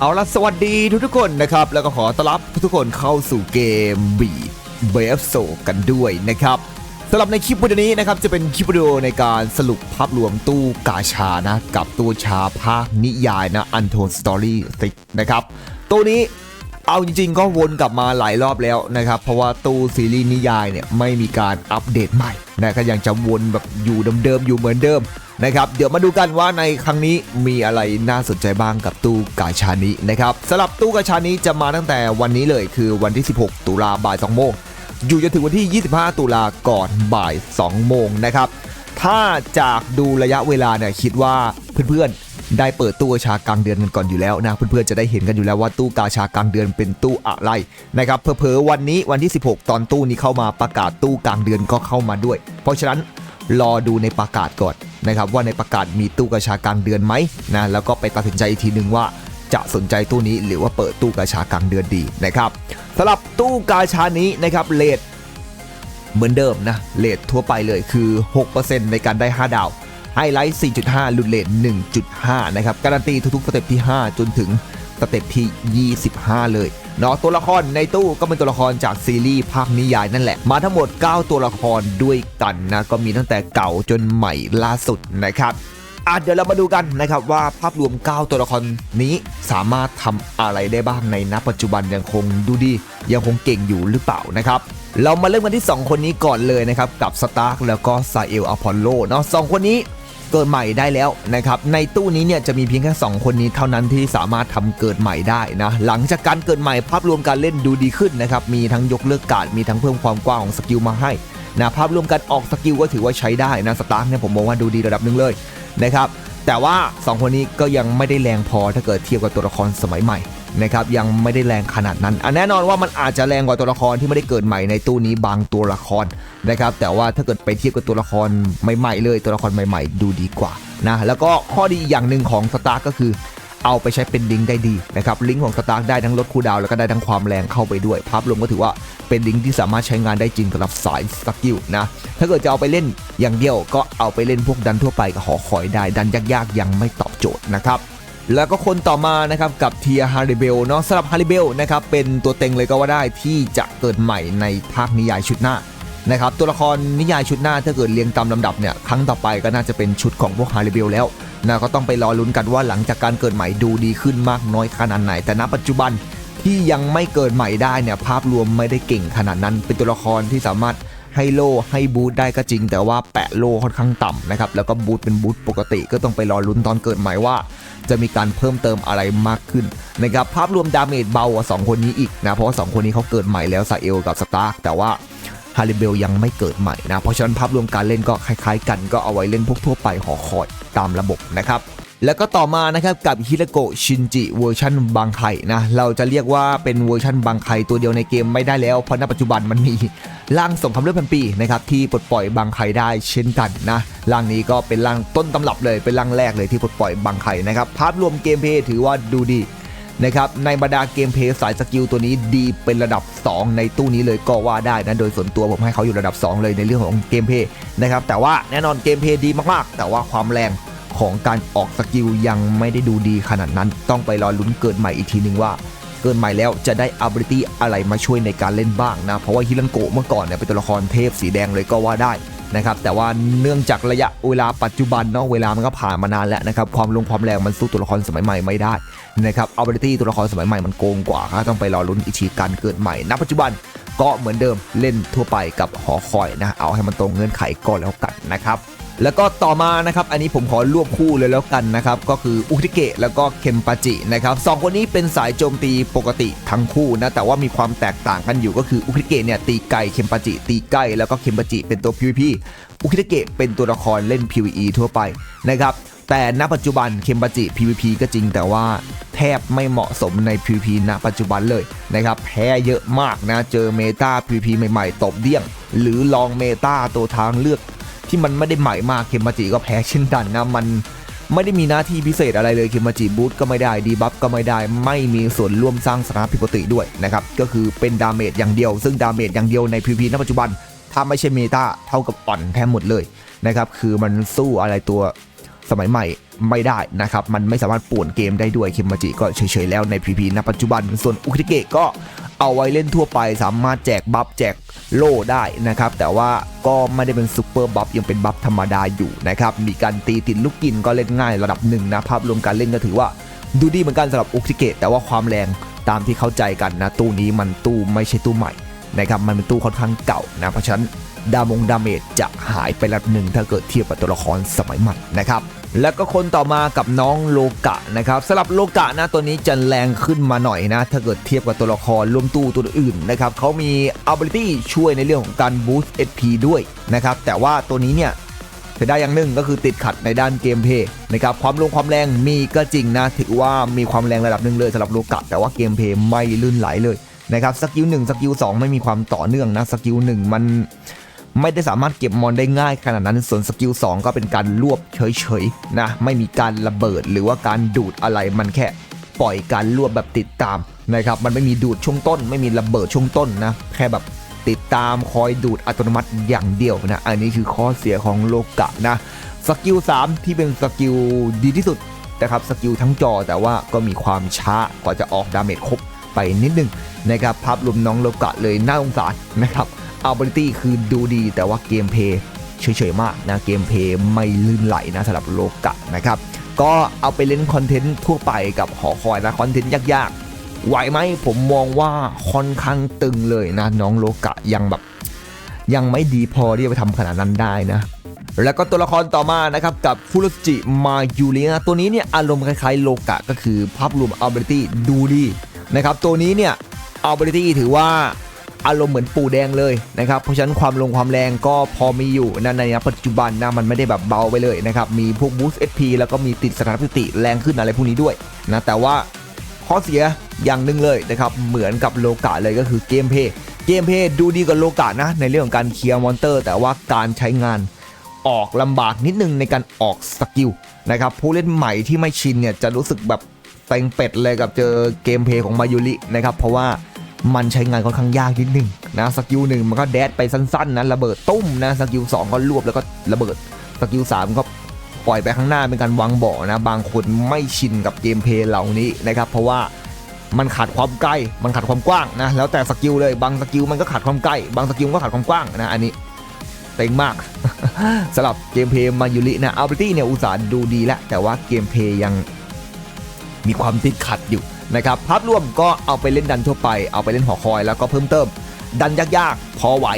เอาละสวัสดีทุกทุกๆคนนะครับ แล้วก็ขอต้อนรับทุกคนเข้าสู่เกมบีเบฟโซกันด้วยนะครับสำหรับในคลิปวิดีโอนี้นะครับจะเป็นคลิปวิดีโอในการสรุปภาพรวมตู้กาชานะ กับตัวชาภาคนิยายนะอันโทนสตอรี่ติกนะครับตัวนี้เอาจริงๆ ก็วนกลับมาหลายรอบแล้วนะครับ เพราะว่าตู้ซีรีส์นิยายเนี่ยไม่มีการอัปเดตใหม่นะก็ยังจะวนแบบอยู่เดิมๆอยู่เหมือนเดิม นะครับเดี๋ยวมาดูกันว่าในครั้งนี้มีอะไรน่าสนใจบ้างกับตู้กาชานี้นะครับสำหรับตู้กาชานี้จะมาตั้งแต่วันนี้เลยคือวันที่ 16 ตุลาบ่าย2โมงอยู่จนถึงวันที่ 25 ตุลาก่อนบ่าย 2 โมงนะครับ ถ้าจากดูระยะเวลาเนี่ยคิดว่าเพื่อนๆ ได้เปิดตู้กาชากลางเดือนกันก่อนอยู่แล้วนะ เพื่อนๆ จะได้เห็นกันอยู่แล้วว่าตู้กาชากลางเดือนเป็นตู้อะไรนะครับเพอๆวันนี้วันที่ 16 ตอนตู้นี้เข้ามาประกาศตู้กลางเดือนก็เข้ามาด้วย เพราะฉะนั้น รอดูในประกาศก่อนนะครับว่าในประกาศมีตู้กระชากลางเดือนไหมนะแล้วก็ไปตัดสินใจอีกทีหนึ่งว่าจะสนใจตู้นี้หรือว่าเปิดตู้กระชากลางเดือนดีนะครับสำหรับตู้กาชานี้นะครับเลทเหมือนเดิมนะเลททั่วไปเลยคือ 6%ในการได้ 5 ดาวไฮไลท์ 4.5 ลุดเลท1.5 นะครับ การันตีทุกๆสเต็ปที่ 5 จนถึงสเต็ปที่ 25 เลย เนาะตัวละครในตู้ก็เป็นตัวละครจากซีรีส์ภาคนิยายนั่นแหละ มาทั้งหมด 9 ตัวละครด้วยกันนะก็มีตั้งแต่เก่าจนใหม่ล่าสุดนะครับอะเดี๋ยวเรามาดูกันนะครับว่าภาพรวม 9 ตัวละครนี้สามารถทำอะไรได้บ้างในณปัจจุบันยังคงดูดี ยังคงเก่งอยู่หรือเปล่านะครับเรามาเริ่มกันที่ 2 คนนี้ก่อนเลยนะครับกับสตาร์กแล้วก็ซาเอลอพอลโลเนาะสองคนนี้ เกิดใหม่ได้แล้วนะครับในตู้นี้เนี่ยจะมีเพียงแค่ 2 คนนี้เท่านั้นที่สามารถทำเกิดใหม่ได้นะหลังจากการเกิดใหม่ภาพรวมการเล่นดูดีขึ้นนะครับมีทั้งยกเลิกการดมีทั้งเพิ่มความกว้างของสกิลมาให้นะภาพรวมการออกสกิลก็ถือว่าใช้ได้นะสตาร์เนี่ยผมมองว่าดูดีระดับหนึ่งเลยนะครับแต่ว่า 2 คนนี้ก็ยังไม่ได้แรงพอถ้าเกิดเทียบกับตัวละครสมัยใหม่ นะครับยังไม่ได้แรงขนาดนั้นอันแน่นอนว่ามันอาจจะแรงกว่าตัวละครที่ไม่ได้เกิดใหม่ในตู้นี้บางตัวละครนะครับแต่ว่าถ้าเกิดไปเทียบกับตัวละครใหม่ๆเลย ตัวละครใหม่ ๆ ดูดีกว่านะแล้วก็ข้อดีอย่างหนึ่งของสตาร์ก็คือเอาไปใช้เป็นลิงก์ได้ดีนะครับลิงก์ของสตาร์ได้ทั้งลดคูดาวแล้วก็ได้ทั้งความแรงเข้าไปด้วย ภาพรวมก็ถือว่าเป็นลิงก์ที่สามารถใช้งานได้จริงสำหรับสายสกิลนะถ้าเกิดจะเอาไปเล่นอย่างเดียวก็เอาไปเล่นพวกดันทั่วไปกับหอคอยได้ดันยากๆ ยังไม่ตอบโจทย์นะครับ แล้วก็คนต่อมานะครับกับเทียฮาริเบลเนาะสำหรับฮาริเบลนะครับเป็นตัวเต็งเลยก็ว่าได้ที่จะเกิดใหม่ในภาคนิยายชุดหน้านะครับตัวละครนิยายชุดหน้าถ้าเกิดเรียงตามลำดับเนี่ยครั้งต่อไปก็น่าจะเป็นชุดของพวกฮาริเบลแล้วนะก็ต้องไปรอลุ้นกันว่าหลังจากการเกิดใหม่ดูดีขึ้นมากน้อยขนาดไหน แต่ณปัจจุบันที่ยังไม่เกิดใหม่ได้เนี่ยภาพรวมไม่ได้เก่งขนาดนั้นเป็นตัวละครที่สามารถ ให้โล่ให้บูทได้ก็จริง แต่ว่าแปะโล่ค่อนข้างต่ำนะครับแล้วก็บูทเป็นบูทปกติก็ต้องไปรอลุ้นตอนเกิดใหม่ว่า จะมีการเพิ่มเติมอะไรมากขึ้นนะครับภาพรวมดาเมจเบากว่า2คนนี้อีกนะเพราะว่า2คนนี้เขาเกิดใหม่แล้วซาเอลกับสตาร์กแต่ว่าฮาริเบลยังไม่เกิดใหม่นะเพราะฉะนั้นภาพรวมการเล่นก็คล้ายๆ กันก็เอาไว้เล่นพวกทั่วไปหอคอยตามระบบนะครับ แล้วก็ต่อมานะครับกับฮิรโกชินจิเวอร์ชันบางไข่นะเราจะเรียกว่าเป็นเวอร์ชันบางไข่ตัวเดียวในเกมไม่ได้แล้ว เพราะณปัจจุบันมันมีร่างส่งคำเลือกพันปีนะครับที่ปลดปล่อยบางไข่ได้เช่นกันนะร่างนี้ก็เป็นร่างต้นตำรับเลยเป็นร่างแรกเลยที่ปลดปล่อยบางไข่นะครับภาพรวมเกมเพลย์ถือว่าดูดีนะครับในบรรดาเกมเพลย์สายสกิลตัวนี้ดีเป็นระดับ 2 ในตู้นี้เลยก็ว่าได้นะโดยส่วนตัวผมให้เขาอยู่ระดับ 2 เลยในเรื่องของเกมเพลย์นะครับแต่ว่าแน่นอนเกมเพลย์ดีมากๆ แต่ว่าความแรง ของการออกสกิลยังไม่ได้ดูดีขนาดนั้น ต้องไปรอลุ้นเกิดใหม่อีกทีหนึ่งว่า เกิดใหม่แล้วจะได้ ability อะไรมาช่วยในการเล่นบ้างนะ เพราะว่าฮิรันโกะเมื่อก่อนเนี่ยเป็นตัวละครเทพสีแดงเลยก็ว่าได้นะครับแต่ว่าเนื่องจากระยะเวลาปัจจุบันเนาะเวลามันก็ผ่านมานานแล้วนะครับความลงความแรงมันสู้ตัวละครสมัยใหม่ไม่ได้นะครับ ability ตัวละครสมัยใหม่มันโกงกว่าก็ต้องไปรอลุ้นอีกทีการเกิดใหม่ณปัจจุบันก็เหมือนเดิมเล่นทั่วไปกับหอคอยนะเอาให้มันตรงเงื่อนไขก็แล้วกันนะครับ แล้วก็ต่อมานะครับอันนี้ผมขอรวบคู่เลยแล้วกันนะครับก็คืออุทิเกะแล้วก็เคมปาจินะครับสองคนนี้เป็นสายโจมตีปกติทั้งคู่นะแต่ว่ามีความแตกต่างกันอยู่ก็คืออุทิเกะเนี่ยตีไกลเคมปาจิ ตีใกล้แล้วก็เคมปาจิเป็นตัว PVP อุทิเกะเป็นตัวละครเล่น PVE ทั่วไปนะครับแต่ณปัจจุบันเคมปาจิ PVP ก็จริงแต่ว่าแทบไม่เหมาะสมใน PVP ณปัจจุบันเลยนะครับแพ้เยอะมากนะเจอเมตา PVP ใหม่ๆ ตบเดี้ยง หรือลองเมตาตัวทางเลือก ที่มันไม่ได้ใหม่มากเคมาจิก็แพ้เช่นกันนะมันไม่ได้มีหน้าที่พิเศษอะไรเลยเคมาจิบูทก็ไม่ได้ดีบัฟก็ไม่ได้ ไม่มีส่วนร่วมสร้างสถานะผิดปกติด้วยนะครับก็คือเป็นดาเมจอย่างเดียว ซึ่งดาเมจอย่างเดียวใน PVP ณปัจจุบัน ถ้าไม่ใช่เมตาเท่ากับอ่อนแทบหมดเลยนะครับคือมันสู้อะไรตัวสมัยใหม่ไม่ได้นะครับ มันไม่สามารถป่วนเกมได้ด้วยเคมมาจิก็เฉยๆแล้วใน PP ณปัจจุบัน ส่วนอุคิเกะก็ เอาไว้เล่นทั่วไปสามารถแจกบัฟแจกโล่ได้นะครับ แต่ว่าก็ไม่ได้เป็นซูเปอร์บัฟยังเป็นบัฟธรรมดาอยู่นะครับ มีการตีติดลูกกินก็เล่นง่ายระดับหนึ่งนะภาพรวมการเล่นก็ถือว่าดูดีเหมือนกันสำหรับอุคิเกะแต่ว่าความแรงตามที่เข้าใจกันนะ ตู้นี้มันตู้ไม่ใช่ตู้ใหม่นะครับมันเป็นตู้ค่อนข้างเก่านะเพราะฉะนั้นดามงดาเมจจะหายไประดับหนึ่งถ้าเกิดเทียบกับตัวละครสมัยใหม่นะครับ แล้วก็คนต่อมากับน้องโลกะนะครับสำหรับโลกะนะตัวนี้จะแรงขึ้นมาหน่อยนะ ถ้าเกิดเทียบกับตัวละครรวมตู้ตัวอื่นนะครับเขามี ability ช่วยในเรื่องของการ boost HP ด้วยนะครับแต่ว่าตัวนี้เนี่ยเสียดายอย่างหนึ่งก็คือติดขัดในด้านเกมเพย์นะครับความลงความแรงมีก็จริงนะ ถือว่ามีความแรงระดับหนึ่งเลยสำหรับโลกะ แต่ว่าเกมเพย์ไม่ลื่นไหลเลยนะครับสกิลหนึ่งสกิลสองไม่มีความต่อเนื่องนะสกิลหนึ่งมัน ไม่ได้สามารถเก็บมอนได้ง่ายขนาดนั้นส่วนสกิลสองก็เป็นการรวบเฉยๆนะไม่มีการระเบิดหรือว่าการดูดอะไรมันแค่ปล่อยการรวบแบบติดตามนะครับมันไม่มีดูดช่วงต้น ไม่มีระเบิดช่วงต้นนะแค่แบบติดตามคอยดูดอัตโนมัติอย่างเดียวนะอันนี้คือข้อเสียของโลกะนะสกิล3ที่เป็นสกิลดีที่สุดนะครับสกิลทั้งจอแต่ว่าก็มีความช้ากว่าจะออกดาเมจครบไปนิดนึงนะครับภาพรวมน้องโลกะเลยน่าสงสารนะครับ อัลบร์ตี้คือดูดีแต่ว่าเกมเพย์เฉยๆมากนะเกมเพย์ไม่ลื่นไหลนะสำหรับโลกะนะครับ ก็เอาไปเล่นคอนเทนต์ทั่วไปกับหอคอยนะคอนเทนต์ยากๆไหวไหมผมมองว่าค่อนข้างตึงเลยนะน้องโลกะยังแบบ ยังไม่ดีพอที่จะไปทำขนาดนั้นได้นะแล้วก็ตัวละครต่อมานะครับกับฟูรุจิมายูรินะตัวนี้เนี่ยอารมณ์คล้ายๆโลกะก็คือภาพรวม ability ดูดีนะครับตัวนี้เนี่ย ability ถือว่า อารมณ์เหมือนปูแดงเลยนะครับเพราะฉะนั้นความลงความแรงก็พอมีอยู่นะในปัจจุบันนะมันไม่ได้แบบเบาไปเลยนะครับมีพวก boost SP แล้วก็มีติดสถานพิติแรงขึ้นอะไรพวกนี้ด้วยนะแต่ว่าข้อเสียอย่างหนึ่งเลยนะครับเหมือนกับโลกะเลยก็คือเกมเพย์เกมเพย์ดูดีกว่าโลกะนะในเรื่องของการเคลียร์มอนเตอร์ แต่ว่าการใช้งานออกลำบากนิดนึงในการออกสกิลนะครับผู้เล่นใหม่ที่ไม่ชินเนี่ยจะรู้สึกแบบเต็งเป็ดเลยกับเจอเกมเพย์ของมายุรินะครับเพราะว่า มันใช้งานค่อนข้างยากนิดนึงนะสกิลหนึ่งมันก็แดดไปสั้นๆนะระเบิดตุ้มนะสกิลสองก็รวบแล้วก็ระเบิดสกิลสามก็ปล่อยไปข้างหน้าเป็นการวางบ่อนะบางคนไม่ชินกับเกมเพลย์เหล่านี้นะครับเพราะว่ามันขาดความใกล้ มันขาดความกว้างนะ แล้วแต่สกิลเลย บางสกิลมันก็ขาดความใกล้ บางสกิลก็ขาดความกว้างนะ อันนี้เต็งมาก สำหรับเกมเพลย์มายุรินะอัลเบตี้เนี่ยอุตส่าห์ดูดีแล้ว แต่ว่าเกมเพลย์ยังมีความติดขัดอยู่ นะครับภาพรวมก็เอาไปเล่นดันทั่วไป เอาไปเล่นหอคอยแล้วก็เพิ่มเติม ดันยากๆ พอไหว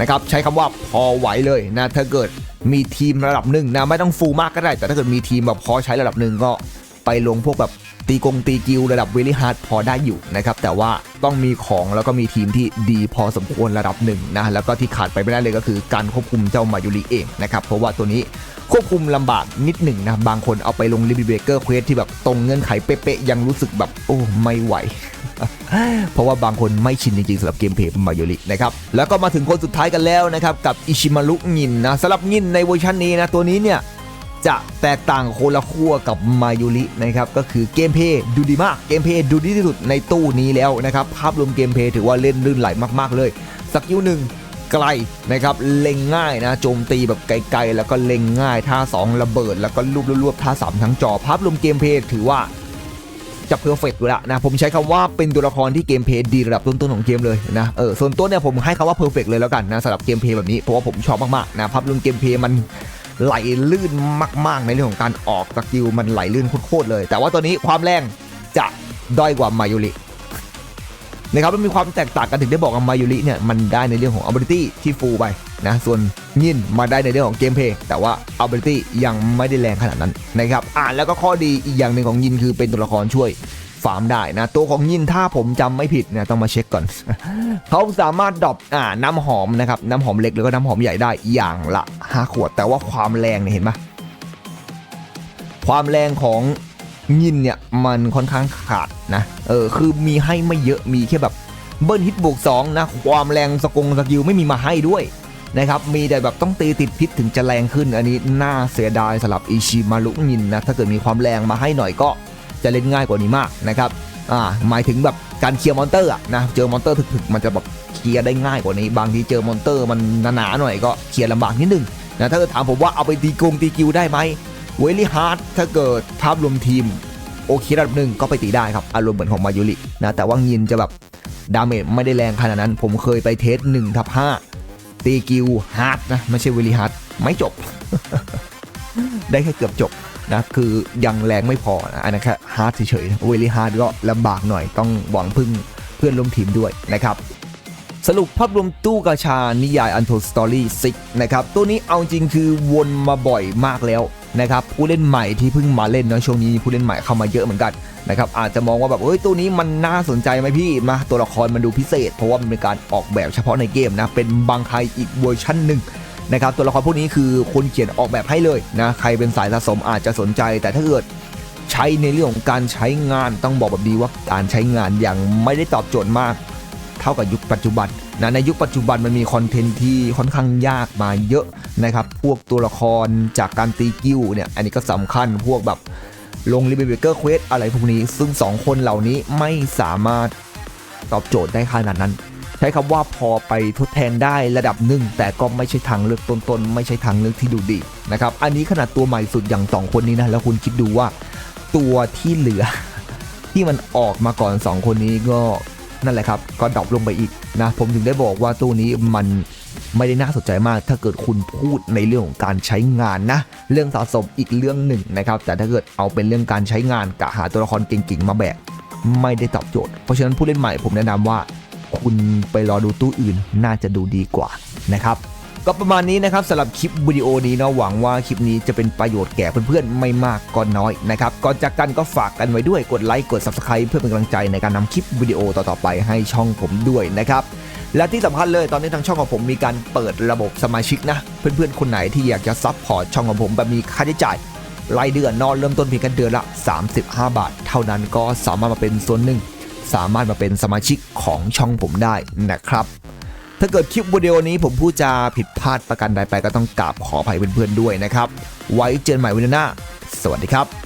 นะครับใช้คำว่าพอไหวเลยนะถ้าเกิดมีทีมระดับหนึ่งนะไม่ต้องฟูลมากก็ได้ แต่ถ้าเกิดมีทีมแบบพอใช้ระดับหนึ่งก็ไปลงพวกแบบ ตีกงตีกิลระดับเวลี่ฮาร์ดพอได้อยู่นะครับแต่ว่าต้องมีของแล้วก็มีทีมที่ดีพอสมควรระดับหนึ่งนะแล้วก็ที่ขาดไปไม่ได้เลยก็คือการควบคุมเจ้ามายุริเองนะครับเพราะว่าตัวนี้ควบคุมลำบากนิดหนึ่งนะบางคนเอาไปลงลิบิเบเกอร์เควสที่แบบตรงเงื่อนไขเป๊ะๆยังรู้สึกแบบโอ้ไม่ไหว เพราะว่าบางคนไม่ชินจริงๆสำหรับเกมเพลย์มาโยรินะครับแล้วก็มาถึงคนสุดท้ายกันแล้วนะครับกับอิชิมารุงินนะสำหรับงินในเวอร์ชันนี้นะตัวนี้เนี่ย จะแตกต่างคนละขั้วกับมายุรินะครับก็คือเกมเพย์ดูดีมากเกมเพย์ดูดีที่สุดในตู้นี้แล้วนะครับภาพรวมเกมเพย์ถือว่าเล่นลื่นไหลมากๆเลยสกิลหนึ่งไกลนะครับเล็งง่ายนะโจมตีแบบไกลๆ แล้วก็เล็งง่ายท่า 2 ระเบิด แล้วก็รูปรวบๆท่า 3 ทั้งจอภาพรวมเกมเพย์ถือว่าจะเพอร์เฟกต์อยู่แล้วนะผมใช้คำว่าเป็นตัวละครที่เกมเพย์ดีระดับต้นๆของเกมเลยนะเออส่วนตัวเนี่ยผมให้คำว่าเพอร์เฟกต์เลยแล้วกันนะสำหรับเกมเพย์แบบนี้เพราะว่าผมชอบมากๆนะภาพรวมเกมเพย์มัน ไหลลื่นมาก ๆ ในเรื่องของการออกสกิลมันไหลลื่นโคตรเลย แต่ว่าตัวนี้ความแรงจะด้อยกว่ามายุรินะครับมันมีความแตกต่างกันถึงได้บอกว่ามายุริเนี่ยมันได้ในเรื่องของ ability ที่ฟูไปนะส่วนยินมาได้ในเรื่องของเกมเพย์แต่ว่า ability ยังไม่ได้แรงขนาดนั้นนะครับอ่านแล้วก็ข้อดีอีกอย่างหนึ่งของยินคือเป็นตัวละครช่วย ฟาร์มได้นะ ตัวของยินถ้าผมจำไม่ผิดเนี่ยต้องมาเช็คก่อน เขาสามารถดรอปอ่าน้ำหอมนะครับน้ำหอมเล็กแล้วก็น้ำหอมใหญ่ได้อย่างละ5ขวด แต่ว่าความแรงเนี่ยเห็นไหมความแรงของยินเนี่ยมันค่อนข้างขาดนะเออคือมีให้ไม่เยอะมีแค่แบบเบิ้ลฮิตบวก2นะความแรงสกงสกิลไม่มีมาให้ด้วยนะครับมีแต่แบบต้องตีติดพิษถึงจะแรงขึ้น อันนี้น่าเสียดายสำหรับอิชิมารุยินนะถ้าเกิดมีความแรงมาให้หน่อยก็ จะเล่นง่ายกว่านี้มากนะครับอ่าหมายถึงแบบการเคลียร์มอนเตอร์อะนะเจอมอนเตอร์ถึกๆมันจะแบบเคลียร์ได้ง่ายกว่านี้ บางทีเจอมอนเตอร์มันหนาๆหน่อยก็เคลียร์ลำบากนิดนึงนะถ้าเกิดถามผมว่าเอาไปตีกงตีกิวได้ไหมเวลี่ฮาร์ดถ้าเกิดภาพรวมทีมโอเคระดับหนึ่งก็ไปตีได้ครับ อารมณ์เหมือนของมายุรินะแต่ว่ายินจะแบบดาเมจไม่ได้แรงขนาดนั้น ผมเคยไปเทส1ทับ5ตีกิวฮาร์ดนะไม่ใช่เวลี่ฮาร์ดไม่จบ ได้แค่เกือบจบ นะคือยังแรงไม่พอนะอันนั้นแค่ฮาร์ดเฉยๆเวลี่ฮาร์ดก็ลำบากหน่อยต้องหวังพึ่งเพื่อนร่วมทีมด้วยนะครับสรุปภาพรวมตู้กาชา นิยายอันโทสตอรี่ซิกนะครับตัวนี้เอาจริงคือวนมาบ่อยมากแล้วนะครับผู้เล่นใหม่ที่เพิ่งมาเล่นเนาะช่วงนี้ผู้เล่นใหม่เข้ามาเยอะเหมือนกันนะครับอาจจะมองว่าแบบเอ้ยตัวนี้มันน่าสนใจไหมพี่มาตัวละครมันดูพิเศษ เพราะว่ามันเป็นการออกแบบเฉพาะในเกมนะเป็นบางใครอีกเวอร์ชันหนึ่ง นะครับตัวละครพวกนี้คือคนเขียนออกแบบให้เลยนะใครเป็นสายสะสมอาจจะสนใจ แต่ถ้าเกิดใช้ในเรื่องของการใช้งานต้องบอกแบบนี้ว่าการใช้งานยังไม่ได้ตอบโจทย์มาก เท่ากับยุคปัจจุบันนะในยุคปัจจุบันมันมีคอนเทนต์ที่ค่อนข้างยากมาเยอะนะครับพวกตัวละครจากการตีกิ้วเนี่ยอันนี้ก็สำคัญพวกแบบลงรีเบเกอร์เควสอะไรพวกนี้ ซึ่ง 2 คนเหล่านี้ไม่สามารถตอบโจทย์ได้ขนาดนั้น ช้คำว่าพอไปทดแทนได้ระดับหนึ่งแต่ก็ไม่ใช่ทางเลือกต้นๆ ไม่ใช่ทางเลือกที่ดูดีนะครับอันนี้ขนาดตัวใหม่สุดอย่าง 2 คนนี้นะแล้วคุณคิดดูว่าตัวที่เหลือ ที่มันออกมาก่อน 2 คนนี้ก็นั่นแหละครับ ก็ดรอปลงไปอีกนะผมถึงได้บอกว่าตัวนี้มันไม่ได้น่าสนใจมาก ถ้าเกิดคุณพูดในเรื่องของการใช้งานนะ เรื่องสะสมอีกเรื่องหนึ่งนะครับ แต่ถ้าเกิดเอาเป็นเรื่องการใช้งานกะหาตัวละครเก่งๆมาแบกไม่ได้ตอบโจทย์ เพราะฉะนั้นผู้เล่นใหม่ผมแนะนำว่า คุณไปรอดูตู้อื่นน่าจะดูดีกว่านะครับก็ประมาณนี้นะครับสำหรับคลิปวิดีโอนี้เนาะหวังว่าคลิปนี้จะเป็นประโยชน์แก่เพื่อนๆ ไม่มากก็น้อยนะครับก่อนจากกันก็ฝากกันไว้ด้วยกดไลค์กด Subscribe เพื่อเป็นกำลังใจในการนำคลิปวิดีโอต่อๆไปให้ช่องผมด้วยนะครับและที่สำคัญเลยตอนนี้ทางช่องของผมมีการเปิดระบบสมาชิกนะเพื่อนๆคนไหนที่อยากจะซัพพอร์ตช่องของผมแบบมีค่าใช้จ่ายรายเดือนนอนเริ่มต้นเพียงแค่เดือนละ 35 บาท เท่านั้นก็สามารถมาเป็นส่วนหนึ่ง สามารถมาเป็นสมาชิกของช่องผมได้นะครับถ้าเกิดคลิปวิดีโอนี้ผมพูดจาผิดพลาดประการใดไปก็ต้องกราบขออภัยเพื่อนๆด้วยนะครับ ไว้เจอกันใหม่วันหน้า สวัสดีครับ